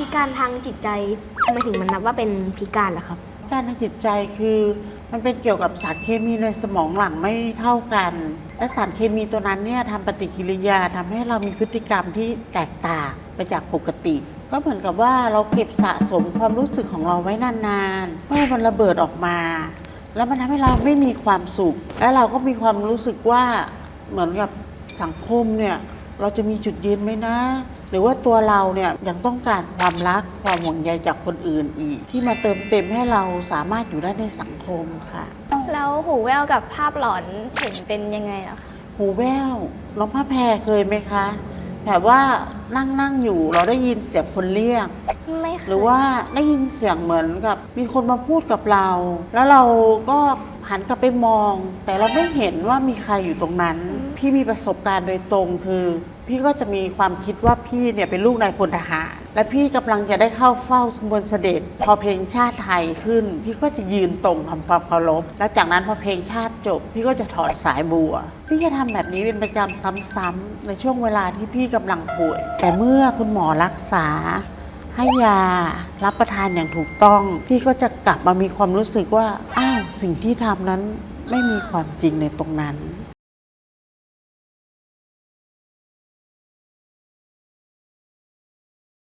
พิการทางจิตใจทำไมถึงมันนับว่าเป็นพิการล่ะครับ การทางจิตใจคือมันเป็นเกี่ยวกับสารเคมีในสมองหลังไม่เท่ากัน และสารเคมีตัวนั้นเนี่ยทำปฏิกิริยาทำให้เรามีพฤติกรรมที่แตกต่างไปจากปกติ ก็เหมือนกับว่าเราเก็บสะสมความรู้สึกของเราไว้นานๆเมื่อมันระเบิดออกมา แล้วมันทำให้เราไม่มีความสุข และเราก็มีความรู้สึกว่าเหมือนกับสังคมเนี่ย เราจะมีจุดยืนไหมนะ หรือว่าตัวเราเนี่ยยังต้องการความรักความห่วงใยจากคนอื่นอีก ที่มาเติมเต็มให้เราสามารถอยู่ได้ในสังคมค่ะ แล้วหูแววกับภาพหลอนเห็นเป็นยังไงเหรอคะ หูแว่วน้องพระแพรเคยไหมคะ แบบว่านั่งนั่งๆอยู่เราได้ยินเสียงคนเรียก ไม่เคยหรือว่าได้ยินเสียงเหมือนกับ มีคนมาพูดกับเรา แล้วเราก็หันกลับไปมอง แต่เราไม่เห็นว่ามีใครอยู่ตรงนั้น พี่มีประสบการณ์โดยตรงคือ พี่ก็จะมีความคิดว่าพี่เนี่ยเป็นลูกนายพลทหาร และพี่กำลังจะได้เข้าเฝ้าสมบวนเสด็จ พอเพลงชาติไทยขึ้น พี่ก็จะยืนตรงทำความเคารพแล้วจากนั้นพอเพลงชาติจบ พี่ก็จะถอดสายบัว พี่จะทำแบบนี้เป็นประจำซ้ำๆในช่วงเวลาที่พี่กำลังป่วย แต่เมื่อคุณหมอรักษาให้ยารับประทานอย่างถูกต้อง พี่ก็จะกลับมามีความรู้สึกว่าอ้าวสิ่งที่ทำนั้นไม่มีความจริงในตรงนั้น